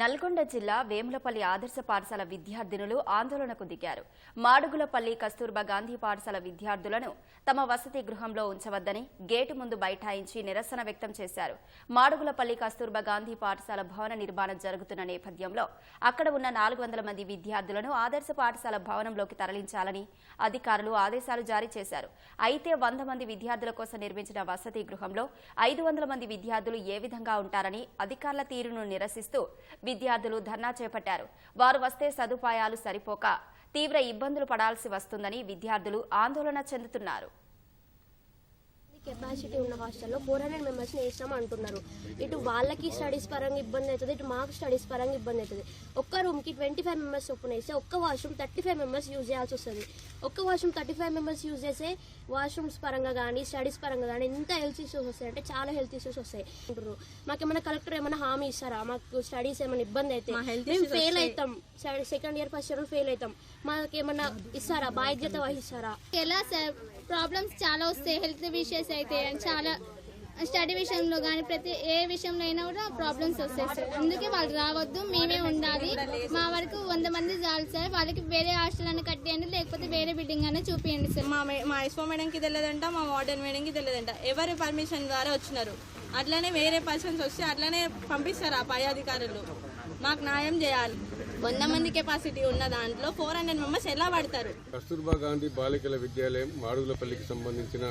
నల్గొండ జిల్లా వేములపల్లి ఆదర్శ పాఠశాల విద్యార్థినులు ఆందోళనకు దిగారు. మాడుగులపల్లి కస్తూర్బా గాంధీ పాఠశాల విద్యార్థులను తమ వసతి గృహంలో ఉంచవద్దని గేటు ముందు బైఠాయించి నిరసన వ్యక్తం చేశారు. మాడుగులపల్లి కస్తూర్బా గాంధీ పాఠశాల భవన నిర్మాణం జరుగుతున్న నేపథ్యంలో అక్కడ ఉన్న నాలుగు వందల మంది విద్యార్థులను ఆదర్శ పాఠశాల భవనంలోకి తరలించాలని అధికారులు ఆదేశాలు జారీ చేశారు. అయితే వంద మంది విద్యార్థుల కోసం నిర్మించిన వసతి గృహంలో ఐదు వందల మంది విద్యార్థులు ఏ విధంగా ఉంటారని అధికారుల తీరును నిరసిస్తూ విద్యార్థులు ధర్నా చేపట్టారు. వారు వస్తే సదుపాయాలు సరిపోక తీవ్ర ఇబ్బందులు పడాల్సి వస్తుందని విద్యార్థులు ఆందోళన చెందుతున్నారు. కెపాసిటీ ఉన్న హాస్టల్లో ఫోర్ హండ్రెడ్ మెంబర్స్ని వేస్తాం అంటున్నారు. ఇటు వాళ్ళకి స్టడీస్ పరంగా ఇబ్బంది అవుతుంది ఇటు మాకు స్టడీస్ పరంగా ఇబ్బంది అవుతుంది. ఒక్క రూమ్కి ట్వంటీ ఫైవ్ మెంబర్స్ చొప్పున వేస్తే ఒక్క washroom thirty five members use చేయాల్సి వస్తుంది. ఒక్క washroom thirty five members use చేసే వాష్రూమ్స్ పరంగా కానీ స్టడీస్ పరంగా కానీ ఎంత హెల్త్ ఇష్యూస్ వస్తాయి. అంటే చాలా హెల్త్ ఇష్యూస్ వస్తాయి. అంటున్నారు మాకు ఏమైనా కలెక్టర్ ఏమైనా హామీ ఇస్తారా? మాకు స్టడీస్ ఏమైనా ఇబ్బంది అయితే మేము ఫెయిల్ అవుతాం second year first year fail అవుతాం మాకు ఏమైనా ఇస్తారా? బాధ్యత వహిస్తారా? ఎలా సార్? ప్రాబ్లమ్స్ చాలా వస్తాయి హెల్త్ విషయస్ అయితే. చాలా స్టడీ విషయంలో కానీ ప్రతి ఏ విషయంలో అయినా కూడా ప్రాబ్లమ్స్ వస్తాయి సార్ అందుకే వాళ్ళు రావద్దు మేమే ఉండాలి. మా వరకు వంద మంది చాలు సార్ వాళ్ళకి వేరే హాస్టల్ అని కట్టేయండి లేకపోతే వేరే బిల్డింగ్ అయినా చూపియండి సార్ మా మే- మా ఎస్పో మేడంకి తెలియదంట మా వార్డెన్ మేడంకి తెలియదంట. ఎవరి పర్మిషన్ ద్వారా వచ్చినారు? అట్లనే వేరే పర్సన్స్ వస్తే అట్లనే పంపిస్తారు ఆ పై అధికారులు. మాకు న్యాయం చేయాలి. వంద మంది కెపాసిటీ ఉన్న దాంట్లో ఫోర్ హండ్రెడ్ మెంబర్స్ ఎలా పడతారు కస్తూర్బా గాంధీ బాలికల విద్యాలయం మాడుగులపల్లికి సంబంధించిన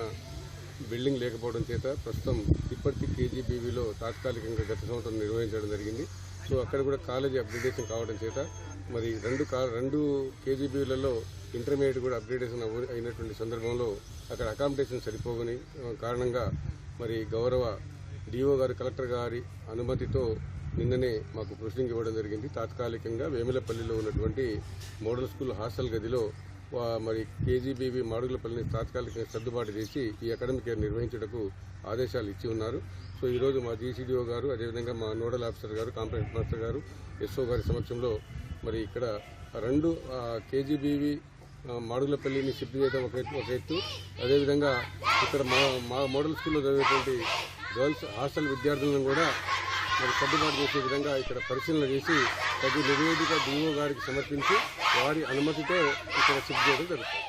బిల్డింగ్ లేకపోవడం చేత ప్రస్తుతం తిప్పర్తి కేజీబీవీలో తాత్కాలికంగా గత సంవత్సరం నిర్వహించడం జరిగింది. సో అక్కడ కూడా కాలేజీ అప్గ్రేడేషన్ కావడం చేత మరి రెండు కా రెండు కేజీబీలలో ఇంటర్మీడియట్ కూడా అప్గ్రేడేషన్ అయినటువంటి సందర్భంలో అక్కడ అకామిడేషన్ సరిపోగని కారణంగా మరి గౌరవ డిఓ గారు కలెక్టర్ గారి అనుమతితో నిన్ననే మాకు ప్రొసీడింగ్ ఇవ్వడం జరిగింది. తాత్కాలికంగా వేములపల్లిలో ఉన్నటువంటి మోడల్ స్కూల్ హాస్టల్ గదిలో మరి కేజీబీవి మాడుగులపల్లిని తాత్కాలికంగా సర్దుబాటు చేసి ఈ అకాడమిక్ ఇయర్ నిర్వహించడానికి ఆదేశాలు ఇచ్చి ఉన్నారు. సో ఈరోజు మా జీసీడీఓ గారు అదేవిధంగా మా నోడల్ ఆఫీసర్ గారు కాంప్లైంట్ మాస్టర్ గారు ఎస్ఓ గారి సమక్షంలో మరి ఇక్కడ రెండు కేజీబీవి మాడుగులపల్లిని షిఫ్ట్ చేయడం ఒక ఎత్తు ఒక ఎత్తు. అదేవిధంగా ఇక్కడ మా మా మోడల్ స్కూల్లో చదివేటువంటి గర్ల్స్ హాస్టల్ విద్యార్థులను కూడా మరి సర్దుబాటు చేసే విధంగా ఇక్కడ పరిశీలన చేసి ప్రతి నివేదిక డిఓ గారికి సమర్పించి వారి అనుమతితో ఇక్కడ సిద్ధి చేయడం జరుగుతుంది.